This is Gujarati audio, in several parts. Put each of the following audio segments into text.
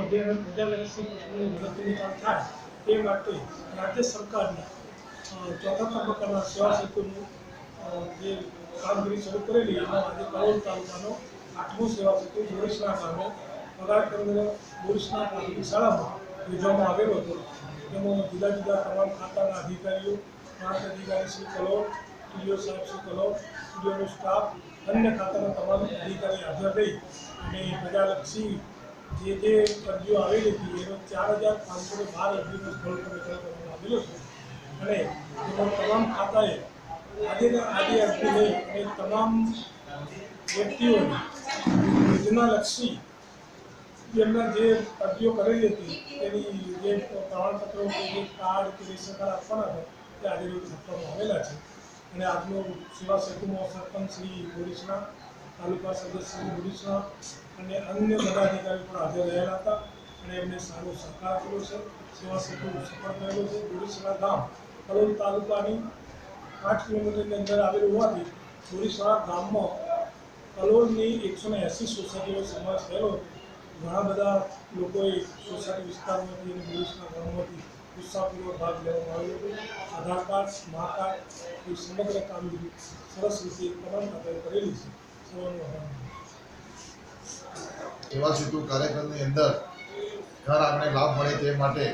અભિયાન પ્રજાલક્ષી પ્રશ્નોની ઝડપથી થાય એ માટે રાજ્ય સરકારના ચોથા તબક્કાના સેવા સેતુનું જે કામગીરી શરૂ કરેલી, એમાં આજે કલોલ તાલુકાનો આઠમું સેવા સેતુ બોરીસના ગામે પગાર કેન્દ્ર બોરીસના પ્રાથમિક શાળામાં યોજવામાં આવેલો હતો. તેમાં જુદા જુદા તમામ ખાતાના અધિકારીઓ પ્રાંત અધિકારી શ્રી કલોલ ટીડીઓ સાહેબ શ્રી કલોલ ટીડીઓનો સ્ટાફ, અન્ય ખાતાના તમામ અધિકારી હાજર રહી. અને પ્રજાલક્ષી જે જે અરજીઓ આવેલી હતી, એનો ચાર હજાર પાંચસો બાર અરજીનો સ્થળ પર નિકાલ કરવામાં આવેલો છે. અને એમાં તમામ ખાતાએ આજે આજે અરજી લઈ અને તમામ વ્યક્તિઓને યોજનાલક્ષી જેમના જે અરજીઓ કરેલી હતી, તેની જે પ્રમાણપત્રો, જે કાર્ડ કે રેશન કાર્ડ આપવાના હતા તે આજે રોજ આપવામાં આવેલા છે. અને આજનો સેવા સેતુમાં સરપંચ શ્રી બોરીસના તાલુકા સદસ્ય શ્રી બોરીસના અને અન્ય બધા પણ હાજર રહેલા હતા અને એમને સારો સહકાર આપેલો છે. સેવા સેતુ સફળ થયેલો છે. બોરીસના ગામ કલોલ તાલુકાની આઠ કિલોમીટરની અંદર આવેલું હોવાથી બોરીસરા ગામમાં કલોલની એકસો ને એંસી સોસાયટીનો સમાવેશ થયેલો. ઘણા બધા લોકોએ સોસાયટી વિસ્તારમાંથી અને બોરીસના ગામમાંથી ઉત્સાહપૂર્વક ભાગ લેવામાં આવ્યો હતો. આધાર કાર્ડ મા કાર્ડ, એ સમગ્ર કામગીરી સરસ રીતે તમામ ખાતાએ કરેલી છે. સૌનો સેવા સેતુ કાર્યક્રમની અંદર ઘર આંગણે લાભ મળે તે માટે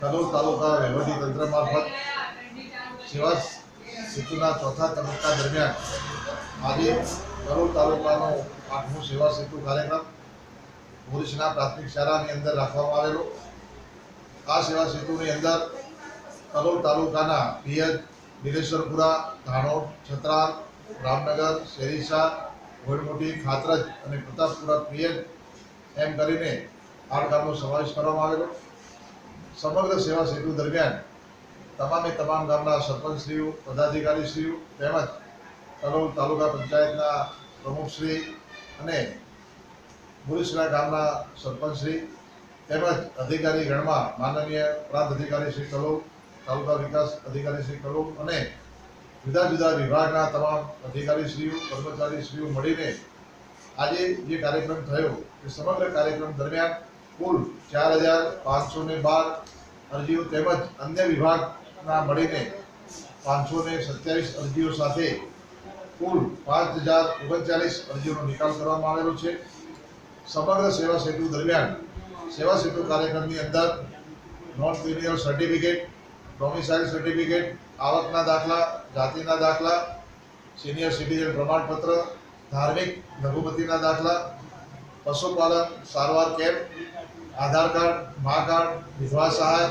કલોલ તાલુકા વહીવટી તંત્ર મારફત સેવા સેતુના ચોથા તબક્કા દરમિયાન આજે કલોલ તાલુકાનો આઠમો સેવા સેતુ કાર્યક્રમ ભુજના પ્રાથમિક શાળાની અંદર રાખવામાં આવેલો. આ સેવા સેતુની અંદર કલોલ તાલુકાના પિયજ નિલેશ્વરપુરા ધાણોદ છત્રાલ, રામનગર, શેરીસા ગોળમોટી ખાતરજ અને પ્રતાપપુરા પિયજ એમ કરીને આ ગામનો સમાવેશ કરવામાં આવેલો. સમગ્ર સેવા સેતુ દરમિયાન તમામે તમામ ગામના સરપંચશ્રીઓ, પદાધિકારીશ્રીઓ તેમજ કલોલ તાલુકા પંચાયતના પ્રમુખશ્રી અને મુરીસરા ગામના સરપંચશ્રી તેમજ અધિકારી ગણમાં માનનીય પ્રાંત અધિકારી શ્રી કલોલ, તાલુકા વિકાસ અધિકારી શ્રી કલોલ અને જુદા જુદા વિભાગના તમામ અધિકારીશ્રીઓ, કર્મચારીશ્રીઓ મળીને આજે જે કાર્યક્રમ થયો એ સમગ્ર કાર્યક્રમ દરમિયાન કુલ ચાર હજાર પાંચસો ને બાર અરજીઓ તેમજ અન્ય વિભાગના મળીને પાંચસો ને સત્યાવીસ અરજીઓ સાથે કુલ પાંચ હજાર ઓગણચાલીસ અરજીઓનો નિકાલ કરવામાં આવેલો છે. સમગ્ર સેવા સેતુ દરમિયાન સેવા સેતુ કાર્યક્રમની અંદર non criminal certificate domicile certificate આવકના દાખલા, જાતિના દાખલા સિનિયર સિટીઝન પ્રમાણપત્ર, ધાર્મિક લઘુમતીના દાખલા, પશુપાલન, સારવાર camp, Aadhaar card, Maa card, વિધવા સહાય,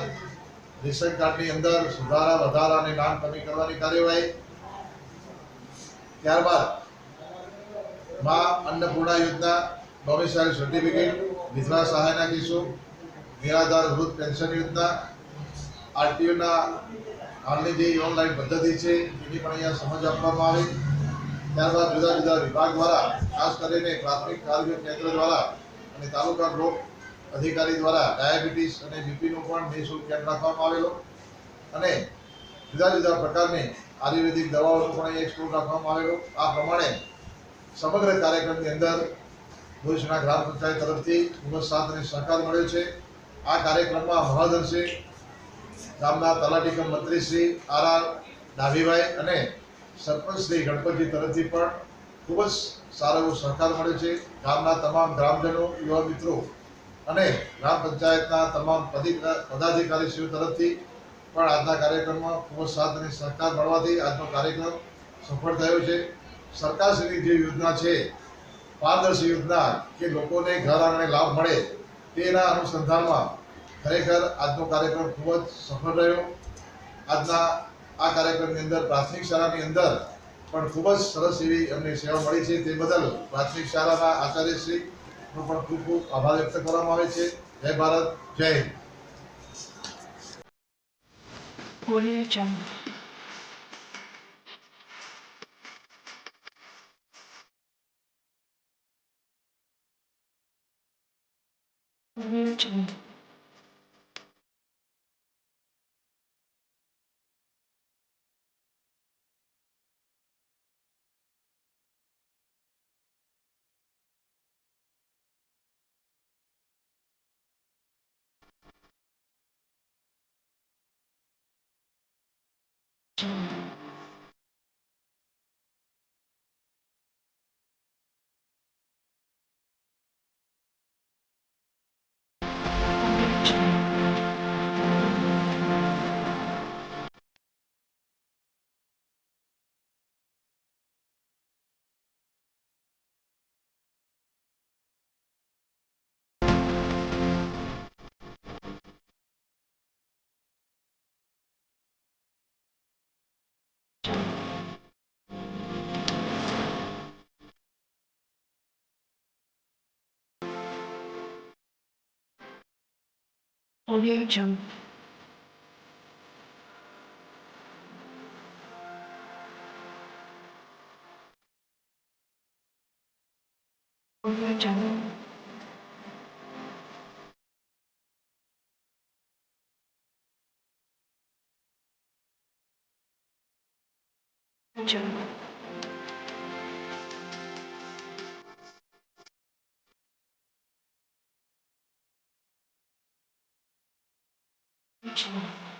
રેશન કાર્ડની અંદર સુધારા, વધારા અને નામ કમી કરવાની કાર્યવાહી. ત્યારબાદ મા અન્નપૂર્ણા યોજના ડોમિસાઇલ સર્ટિફિકેટ વિધવા સહાયના કેસો, નિરાધાર વૃદ્ધ પેન્શન યોજના, આરટીઓના હાલની જે ઓનલાઈન પદ્ધતિ છે, એની પણ અહીંયા સમજ આપવામાં આવી. ત્યારબાદ જુદા જુદા વિભાગ દ્વારા, ખાસ કરીને પ્રાથમિક આરોગ્ય કેન્દ્ર દ્વારા અને તાલુકા રોગ અધિકારી દ્વારા ડાયાબિટીસ અને બીપીનો પણ નિઃશુલ્ક કેમ્પ રાખવામાં આવેલો. અને જુદા જુદા પ્રકારની આયુર્વેદિક દવાઓનો પણ અહીંયા સ્ટોર રાખવામાં આવેલો. આ પ્રમાણે સમગ્ર કાર્યક્રમની અંદર ભુજના ગ્રામ પંચાયત તરફથી ખૂબ જ સાથ અને સહકાર મળ્યો છે. આ કાર્યક્રમમાં મહદઅંશે ગામના તલાટી કમ મંત્રી શ્રી આર આર ડાભીભાઈ અને સરપંચ શ્રી ગણપતજી તરફથી પણ ખૂબ જ સારો એવો સહકાર મળ્યો છે. ગામના તમામ ગ્રામજનો, યુવા મિત્રો અને ગ્રામ પંચાયતના તમામ પદી પદાધિકારીશ્રીઓ તરફથી પણ આજના કાર્યક્રમમાં ખૂબ જ સાથ અને સહકાર મળવાથી આજનો કાર્યક્રમ સફળ થયો છે. સરકારશ્રીની જે યોજના છે પારદર્શી યોજના કે લોકોને ઘર આંગણે લાભ મળે તેના અનુસંધાનમાં ખરેખર આજનો કાર્યક્રમ ખૂબ જ સફળ રહ્યો. આજના આ કાર્યક્રમની અંદર પ્રાથમિક શાળાની અંદર પણ ખૂબ જ સરસ એવી અમને સેવા મળી છે. તે બદલ પ્રાથમિક શાળાના આચાર્યશ્રીનો પણ ખૂબ ખૂબ આભાર વ્યક્ત કરવામાં આવે છે. જય ભારત, જય હિન્દ. हुन्छ Audio jump. Audio jump. Jump. much more.